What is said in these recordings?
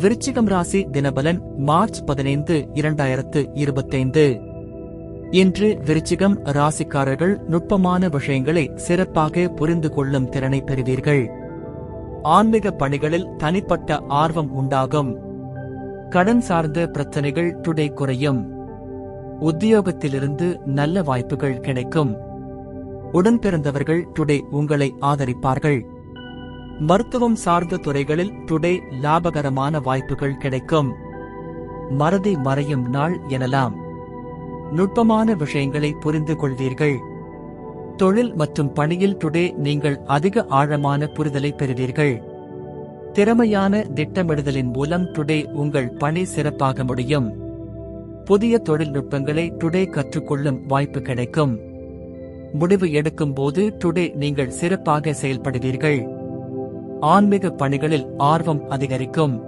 விருச்சிகம் ராசி தினபலன் மார்ச் பதினைந்து இரண்டாயிரத்து இருபத்தைந்து. இன்று விருச்சிகம் ராசிக்காரர்கள் நுட்பமான விஷயங்களை சிறப்பாக புரிந்து கொள்ளும் திறனை பெறுவீர்கள். ஆன்மீக பணிகளில் தனிப்பட்ட ஆர்வம் உண்டாகும். கடன் சார்ந்த பிரச்சனைகள் டுடே குறையும். உத்தியோகத்திலிருந்து நல்ல வாய்ப்புகள் கிடைக்கும். உடன் பிறந்தவர்கள் டுடே உங்களை ஆதரிப்பார்கள். மருத்துவம் சார்ந்த துறைகளில் டுடே லாபகரமான வாய்ப்புகள் கிடைக்கும். மறதி மறையும் நாள் எனலாம். நுட்பமான விஷயங்களை புரிந்து கொள்வீர்கள். தொழில் மற்றும் பணியில் டுடே நீங்கள் அதிக ஆழமான புரிதலை பெறுவீர்கள். திறமையான திட்டமிடுதலின் மூலம் டுடே உங்கள் பணி சிறப்பாக முடியும். புதிய தொழில்நுட்பங்களை டுடே கற்றுக்கொள்ளும் வாய்ப்பு கிடைக்கும். முடிவு எடுக்கும் போது டுடே நீங்கள் சிறப்பாக செயல்படுவீர்கள். ஆன்மீக பணிகளில் ஆர்வம் அதிகரிக்கும்.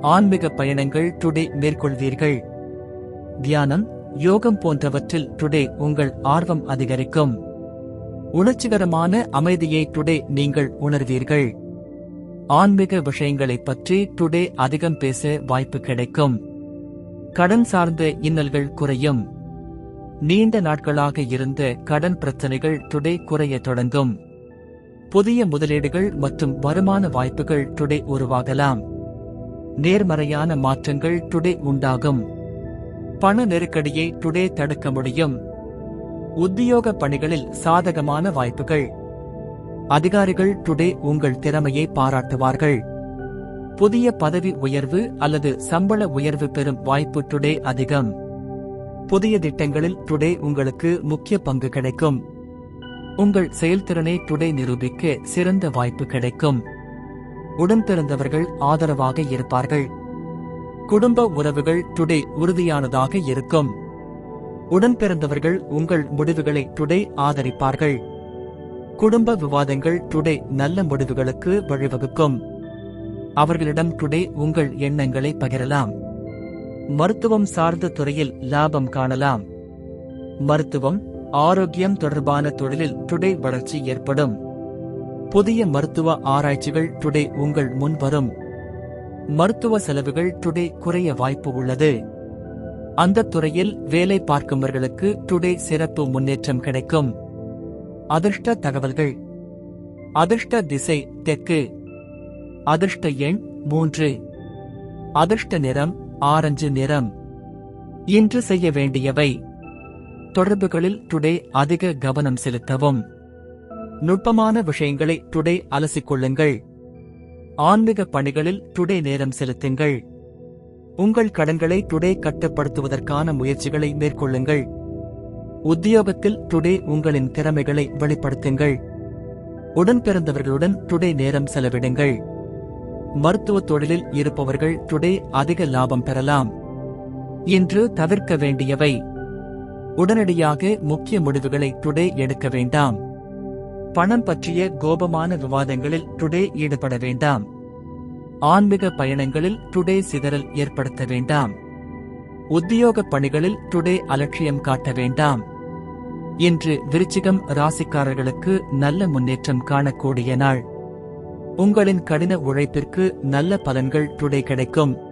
ஆன்மீக பயணங்கள் டுடே மேற்கொள்வீர்கள். தியானம் யோகம் போன்றவற்றில் டுடே உங்கள் ஆர்வம் அதிகரிக்கும். உணர்ச்சிகரமான அமைதியை டுடே நீங்கள் உணர்வீர்கள். ஆன்மீக விஷயங்களைப் பற்றி டுடே அதிகம் பேச வாய்ப்பு கிடைக்கும். கடன் சார்ந்த இன்னல்கள் குறையும். நீண்ட நாட்களாக இருந்த கடன் பிரச்சனைகள் டுடே குறைய தொடங்கும். புதிய முதலீடுகள் மற்றும் வருமான வாய்ப்புகள் டுடே உருவாகலாம். நேர்மறையான மாற்றங்கள் டுடே உண்டாகும். பண நெருக்கடியை டுடே தடுக்க முடியும். உத்தியோக பணிகளில் சாதகமான வாய்ப்புகள். அதிகாரிகள் டுடே உங்கள் திறமையை பாராட்டுவார்கள். புதிய பதவி உயர்வு அல்லது சம்பள உயர்வு பெறும் வாய்ப்பு டுடே அதிகம். புதிய திட்டங்களில் டுடே உங்களுக்கு முக்கிய பங்கு கிடைக்கும். உங்கள் செயல்திறனை டுடே நிரூபிக்க சிறந்த வாய்ப்பு கிடைக்கும். உடன் பிறந்தவர்கள் ஆதரவாக இருப்பார்கள். குடும்ப உறவுகள் டுடே உறுதியானதாக இருக்கும். உடன் பிறந்தவர்கள் உங்கள் முடிவுகளை டுடே ஆதரிப்பார்கள். குடும்ப விவாதங்கள் டுடே நல்ல முடிவுகளுக்கு வழிவகுக்கும். அவர்களிடம் டுடே உங்கள் எண்ணங்களை பகிரலாம். மருத்துவம் சார்ந்த துறையில் லாபம் காணலாம். மருத்துவம் ஆரோக்கியம் தொடர்பான தொழிலில் டுடே வளர்ச்சி ஏற்படும். புதிய மருத்துவ ஆராய்ச்சிகள் டுடே உங்கள் முன் வரும். மருத்துவ செலவுகள் டுடே குறைய வாய்ப்பு உள்ளது. அந்த துறையில் வேலை பார்க்கும்பவர்களுக்கு டுடே சிறப்பு முன்னேற்றம் கிடைக்கும். அதிர்ஷ்ட தகவல்கள். அதிர்ஷ்ட திசை தெற்கு. அதிர்ஷ்ட எண் மூன்று. அதிர்ஷ்ட நிறம் ஆரஞ்சு நிறம். இன்று செய்ய வேண்டியவை. தொடர்புகளில் டுடே அதிக கவனம் செலுத்தவும். நுட்பமான விஷயங்களை டுடே அலசிக் கொள்ளுங்கள் ஆன்மீக பணிகளில் டுடே நேரம் செலுத்துங்கள். உங்கள் கடன்களை டுடே கட்டுப்படுத்துவதற்கான முயற்சிகளை மேற்கொள்ளுங்கள். உத்தியோகத்தில் டுடே உங்களின் திறமைகளை வெளிப்படுத்துங்கள். உடன் பிறந்தவர்களுடன் டுடே நேரம் செலவிடுங்கள். மருத்துவ தொழிலில் இருப்பவர்கள் டுடே அதிக லாபம் பெறலாம். இன்று தவிர்க்க வேண்டியவை. உடனடியாக முக்கிய முடிவுகளை டுடே எடுக்க வேண்டாம். பணம் பற்றிய கோபமான விவாதங்களில் டுடே ஈடுபட வேண்டாம். ஆன்மீக பயணங்களில் டுடே சிதறல் ஏற்படுத்த வேண்டாம். உத்தியோக பணிகளில் டுடே அலட்சியம் காட்ட வேண்டாம். இன்று விருச்சிகம் ராசிக்காரர்களுக்கு நல்ல முன்னேற்றம் காணக்கூடிய நாள். உங்களின் கடின உழைப்பிற்கு நல்ல பலன்கள் டுடே கிடைக்கும்.